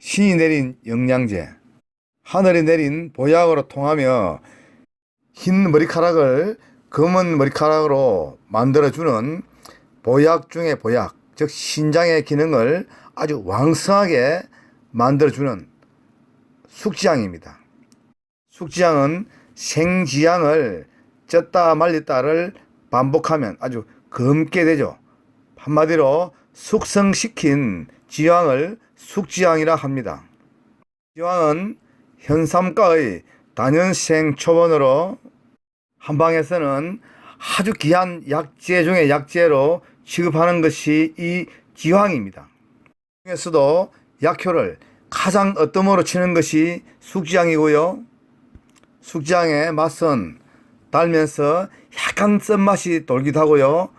신이 내린 영양제, 하늘이 내린 보약으로 통하며 흰 머리카락을 검은 머리카락으로 만들어주는 보약 중의 보약, 즉 신장의 기능을 아주 왕성하게 만들어주는 숙지향입니다. 숙지향은 생지향을 쪘다 말렸다를 반복하면 아주 검게 되죠. 한마디로 숙성시킨 지향을 숙지향이라 합니다. 지향은 현삼가의 단연생 초본으로 한방에서는 아주 귀한 약재 중의 약재로 취급하는 것이 이 지황입니다. 중에서도 약효를 가장 어뜸으로 치는 것이 숙지향이고요. 숙지향의 맛은 달면서 약간 쓴맛이 돌기도 하고요.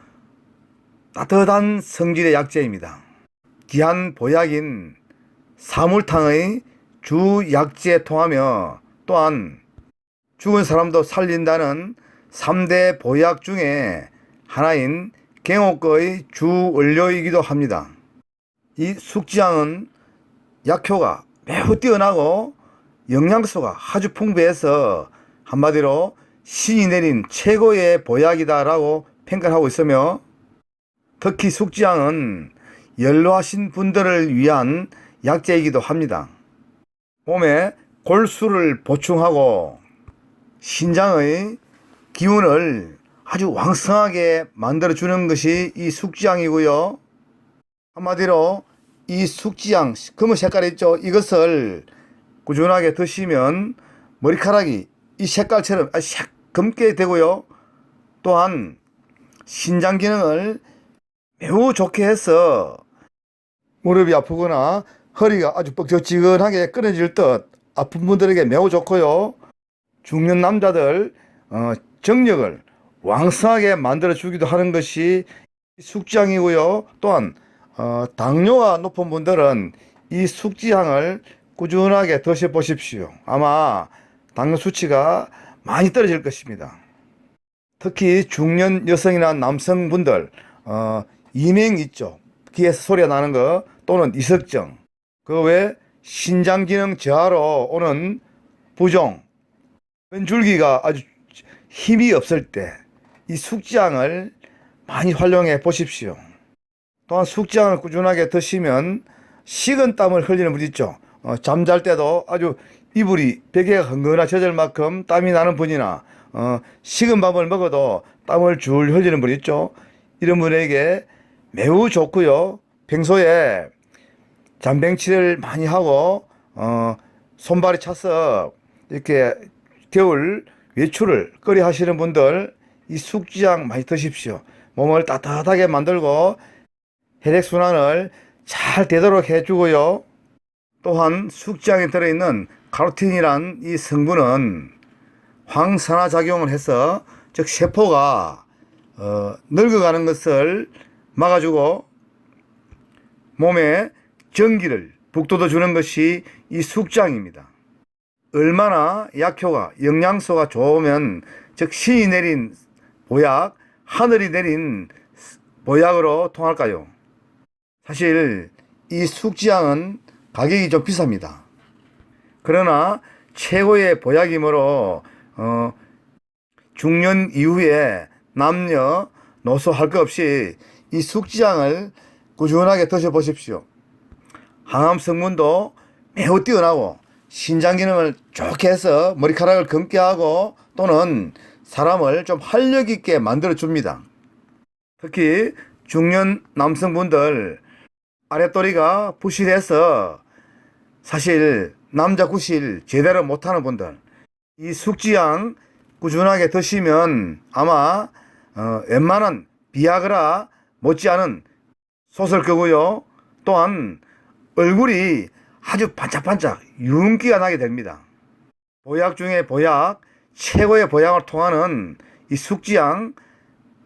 따뜻한 성질의 약재입니다. 귀한 보약인 사물탕의 주 약재에 통하며 또한 죽은 사람도 살린다는 3대 보약 중에 하나인 갱옥거의 주 원료이기도 합니다. 이 숙지향은 약효가 매우 뛰어나고 영양소가 아주 풍부해서 한마디로 신이 내린 최고의 보약이다라고 평가하고 있으며 특히 숙지향은 연로하신 분들을 위한 약재이기도 합니다. 몸에 골수를 보충하고 신장의 기운을 아주 왕성하게 만들어주는 것이 이 숙지향이고요. 한마디로 이 숙지향 검은 색깔 있죠? 이것을 꾸준하게 드시면 머리카락이 이 색깔처럼 아, 색 검게 되고요. 또한 신장 기능을 매우 좋게 해서 무릎이 아프거나 허리가 아주 뻑적지근하게 끊어질 듯 아픈 분들에게 매우 좋고요. 중년 남자들 어, 정력을 왕성하게 만들어 주기도 하는 것이 숙지향이고요. 또한 어, 당뇨가 높은 분들은 이 숙지향을 꾸준하게 드셔 보십시오. 아마 당뇨 수치가 많이 떨어질 것입니다. 특히 중년 여성이나 남성분들 어, 이명 있죠. 귀에서 소리가 나는 거 또는 이석증 그 외 신장 기능 저하로 오는 부종 줄기가 아주 힘이 없을 때 이 숙지향을 많이 활용해 보십시오. 또한 숙지향을 꾸준하게 드시면 식은 땀을 흘리는 분 있죠. 어, 잠잘 때도 아주 이불이 베개가 흥건하 젖을 만큼 땀이 나는 분이나 어, 식은 밥을 먹어도 땀을 줄 흘리는 분 있죠. 이런 분에게 매우 좋고요. 평소에 잔뱅치를 많이 하고 어, 손발이 차서 이렇게 겨울 외출을 꺼려 하시는 분들 이 숙지향 많이 드십시오. 몸을 따뜻하게 만들고 혈액 순환을 잘 되도록 해주고요. 또한 숙지향에 들어있는 카로틴이란 이 성분은 황산화 작용을 해서 즉 세포가 어, 늙어가는 것을 막아주고 몸에 전기를 북돋워 주는 것이 이 숙장입니다. 얼마나 약효가 영양소가 좋으면 즉 신이 내린 보약, 하늘이 내린 보약으로 통할까요? 사실 이 숙지향은 가격이 좀 비쌉니다. 그러나 최고의 보약이므로 어, 중년 이후에 남녀 노소 할 것 없이 이 숙지향을 꾸준하게 드셔보십시오. 항암 성분도 매우 뛰어나고 신장 기능을 좋게 해서 머리카락을 검게 하고 또는 사람을 좀 활력 있게 만들어 줍니다. 특히 중년 남성분들 아랫도리가 부실해서 사실 남자 구실 제대로 못하는 분들 이 숙지향 꾸준하게 드시면 아마 어, 웬만한 비아그라 못지않은 솟을 거고요. 또한 얼굴이 아주 반짝반짝 윤기가 나게 됩니다. 보약 중에 보약, 최고의 보약을 통하는 이 숙지향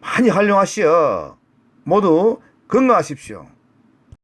많이 활용하시어 모두 건강하십시오.